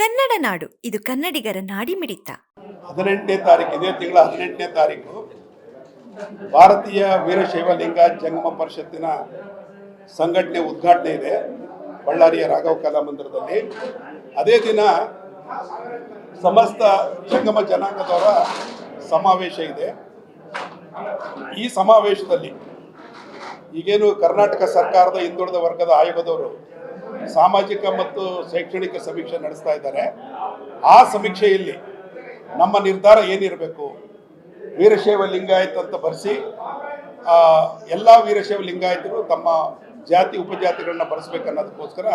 ಕನ್ನಡ ನಾಡು, ಇದು ಕನ್ನಡಿಗರ ನಾಡಿಮಿಡಿತ. ಹದಿನೆಂಟನೇ ತಾರೀಕು, ಇದೇ ತಿಂಗಳ ಹದಿನೆಂಟನೇ ತಾರೀಕು, ಭಾರತೀಯ ವೀರಶೈವ ಲಿಂಗ ಜಂಗಮ ಪರಿಷತ್ತಿನ ಸಂಘಟನೆ ಉದ್ಘಾಟನೆ ಇದೆ, ಬಳ್ಳಾರಿಯ ರಾಘವ ಕಲಾಮಂದಿರದಲ್ಲಿ ಅದೇ ದಿನ ಸಮಸ್ತ ಜಂಗಮ ಜನಾಂಗದವರ ಸಮಾವೇಶ ಇದೆ. ಈ ಸಮಾವೇಶದಲ್ಲಿ ಈಗೇನು ಕರ್ನಾಟಕ ಸರ್ಕಾರದ ಹಿಂದುಳಿದ ವರ್ಗದ ಆಯೋಗದವರು ಸಾಮಾಜಿಕ ಮತ್ತು ಶೈಕ್ಷಣಿಕ ಸಮೀಕ್ಷೆ ನಡೆಸ್ತಾ ಇದ್ದಾರೆ. ಆ ಸಮೀಕ್ಷೆಯಲ್ಲಿ ನಮ್ಮ ನಿರ್ಧಾರ ಏನಿರಬೇಕು? ವೀರಶೈವ ಲಿಂಗಾಯತ್ ಅಂತ ಬರೆಸಿ ಎಲ್ಲ ವೀರಶೈವ ಲಿಂಗಾಯತರು ತಮ್ಮ ಜಾತಿ, ಉಪಜಾತಿಗಳನ್ನ ಬರೆಸ್ಬೇಕನ್ನೋದಕ್ಕೋಸ್ಕರ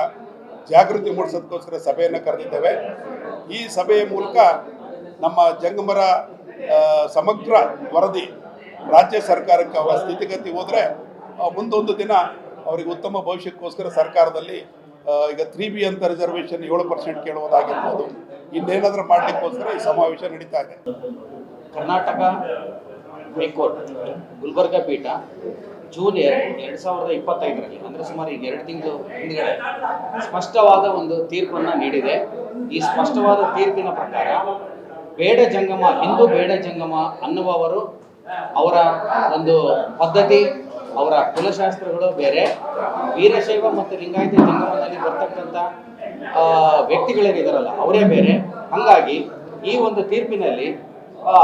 ಜಾಗೃತಿ ಮೂಡಿಸೋದಕ್ಕೋಸ್ಕರ ಸಭೆಯನ್ನು ಕರೆದಿದ್ದೇವೆ. ಈ ಸಭೆಯ ಮೂಲಕ ನಮ್ಮ ಜಂಗಮರ ಸಮಗ್ರ ವರದಿ ರಾಜ್ಯ ಸರ್ಕಾರಕ್ಕೆ ಅವರ ಸ್ಥಿತಿಗತಿ ಹೋದರೆ ಮುಂದೊಂದು ದಿನ ಅವರಿಗೆ ಉತ್ತಮ ಭವಿಷ್ಯಕ್ಕೋಸ್ಕರ ಸರ್ಕಾರದಲ್ಲಿ ಈಗ ತ್ರೀ ಬಿ ಅಂತ ರಿಸರ್ವೇಷನ್ ಏಳು ಪರ್ಸೆಂಟ್ ಕೇಳುವುದಾಗಿರ್ಬೋದು. ಇನ್ನೇನಾದರೂ ಮಾಡಲಿಕ್ಕೋಸ್ಕರ ಈ ಸಮಾವೇಶ ನಡೀತಾ ಇದೆ. ಕರ್ನಾಟಕ ಹೈಕೋರ್ಟ್, ಗುಲ್ಬರ್ಗ ಪೀಠ, ಜೂನ್ ಎರಡು ಸಾವಿರದ ಇಪ್ಪತ್ತೈದರಲ್ಲಿ, ಅಂದರೆ ಸುಮಾರು ಈಗ ಎರಡು ತಿಂಗಳು ಹಿಂದ್ಗಡೆ ಸ್ಪಷ್ಟವಾದ ಒಂದು ತೀರ್ಪನ್ನು ನೀಡಿದೆ. ಈ ಸ್ಪಷ್ಟವಾದ ತೀರ್ಪಿನ ಪ್ರಕಾರ ಬೇಡ ಜಂಗಮ, ಹಿಂದೂ ಬೇಡ ಜಂಗಮ ಅನ್ನುವವರು ಅವರ ಒಂದು ಪದ್ಧತಿ ಅವರ ಕುಲಶಾಸ್ತ್ರಗಳು ಬೇರೆ. ವೀರಶೈವ ಮತ್ತು ಲಿಂಗಾಯತ ಜಂಗಮದಲ್ಲಿ ಬರ್ತಕ್ಕಂಥ ವ್ಯಕ್ತಿಗಳೇನಿದಾರಲ್ಲ ಅವರೇ ಬೇರೆ. ಹಾಗಾಗಿ ಈ ಒಂದು ತೀರ್ಪಿನಲ್ಲಿ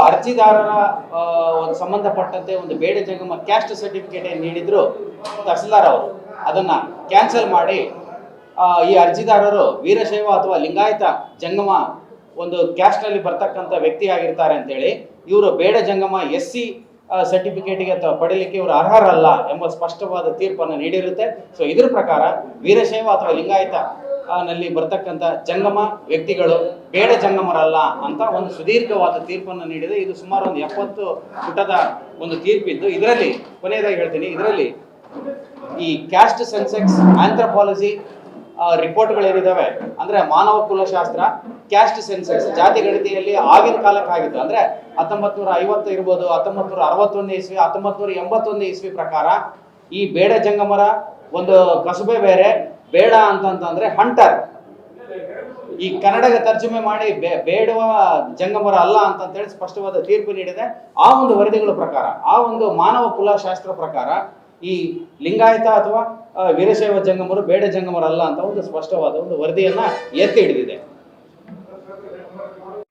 ಅರ್ಜಿದಾರರ ಒಂದು ಸಂಬಂಧಪಟ್ಟಂತೆ ಒಂದು ಬೇಡ ಜಂಗಮ ಕ್ಯಾಸ್ಟ್ ಸರ್ಟಿಫಿಕೇಟ್ ಏನು ನೀಡಿದ್ರು ತಹಸೀಲ್ದಾರ್ ಅವರು, ಅದನ್ನು ಕ್ಯಾನ್ಸಲ್ ಮಾಡಿ ಈ ಅರ್ಜಿದಾರರು ವೀರಶೈವ ಅಥವಾ ಲಿಂಗಾಯತ ಜಂಗಮ ಒಂದು ಕ್ಯಾಸ್ಟ್ನಲ್ಲಿ ಬರ್ತಕ್ಕಂಥ ವ್ಯಕ್ತಿಯಾಗಿರ್ತಾರೆ ಅಂತೇಳಿ ಇವರು ಬೇಡ ಜಂಗಮ ಎಸ್ ಸಿ ಸರ್ಟಿಫಿಕೇಟ್ಗೆ ಅಥವಾ ಪಡೀಲಿಕ್ಕೆ ಇವರು ಅರ್ಹರಲ್ಲ ಎಂಬ ಸ್ಪಷ್ಟವಾದ ತೀರ್ಪನ್ನು ನೀಡಿರುತ್ತೆ. ಸೊ ಇದ್ರ ಪ್ರಕಾರ ವೀರಶೈವ ಅಥವಾ ಲಿಂಗಾಯತ ನಲ್ಲಿ ಬರ್ತಕ್ಕಂಥ ಜಂಗಮ ವ್ಯಕ್ತಿಗಳು ಬೇಡ ಜಂಗಮರಲ್ಲ ಅಂತ ಒಂದು ಸುದೀರ್ಘವಾದ ತೀರ್ಪನ್ನು ನೀಡಿದೆ. ಇದು ಸುಮಾರು ಒಂದು ಎಪ್ಪತ್ತು ಪುಟದ ಒಂದು ತೀರ್ಪಿದ್ದು. ಇದರಲ್ಲಿ ಕೊನೆಯದಾಗಿ ಹೇಳ್ತೀನಿ. ಇದರಲ್ಲಿ ಈ ಕ್ಯಾಸ್ಟ್ ಸೆನ್ಸೆಕ್ಸ್ ಆಂಥ್ರಪಾಲಜಿ ರಿಪೋರ್ಟ್ಗಳೇನಿದಾವೆ ಅಂದ್ರೆ ಮಾನವ ಕುಲಶಾಸ್ತ್ರ ಕ್ಯಾಸ್ಟ್ ಸೆನ್ಸಸ್ ಜಾತಿ ಗಣತಿಯಲ್ಲಿ ಆಗಿನ ಕಾಲಕ್ಕೆ ಆಗಿತ್ತು ಅಂದ್ರೆ ಹತ್ತೊಂಬತ್ ನೂರ ಐವತ್ತು ಇರ್ಬೋದು ಹತ್ತೊಂಬತ್ ನೂರ ಅರವತ್ತೊಂದು ಇಸ್ವಿ ಹತ್ತೊಂಬತ್ ನೂರ ಎಂಬತ್ತೊಂದು ಇಸ್ವಿ ಪ್ರಕಾರ ಈ ಬೇಡ ಜಂಗಮರ ಒಂದು ಕಸುಬೆ ಬೇರೆ, ಬೇಡ ಅಂತಂತಂದ್ರೆ ಹಂಟರ್ ಈ ಕನ್ನಡಗೆ ತರ್ಜುಮೆ ಮಾಡಿ ಬೇಡುವ ಜಂಗಮರ ಅಲ್ಲ ಅಂತಂತೇಳಿ ಸ್ಪಷ್ಟವಾದ ತೀರ್ಪು ನೀಡಿದೆ. ಆ ಒಂದು ವರದಿಗಳ ಪ್ರಕಾರ, ಆ ಒಂದು ಮಾನವ ಕುಲಶಾಸ್ತ್ರ ಪ್ರಕಾರ ಈ ಲಿಂಗಾಯತ ಅಥವಾ ವೀರಶೈವ ಜಂಗಮರು ಬೇಡ ಜಂಗಮರ ಅಲ್ಲ ಅಂತ ಒಂದು ಸ್ಪಷ್ಟವಾದ ಒಂದು ವರದಿಯನ್ನ ಎತ್ತಿ ಹಿಡಿದಿದೆ.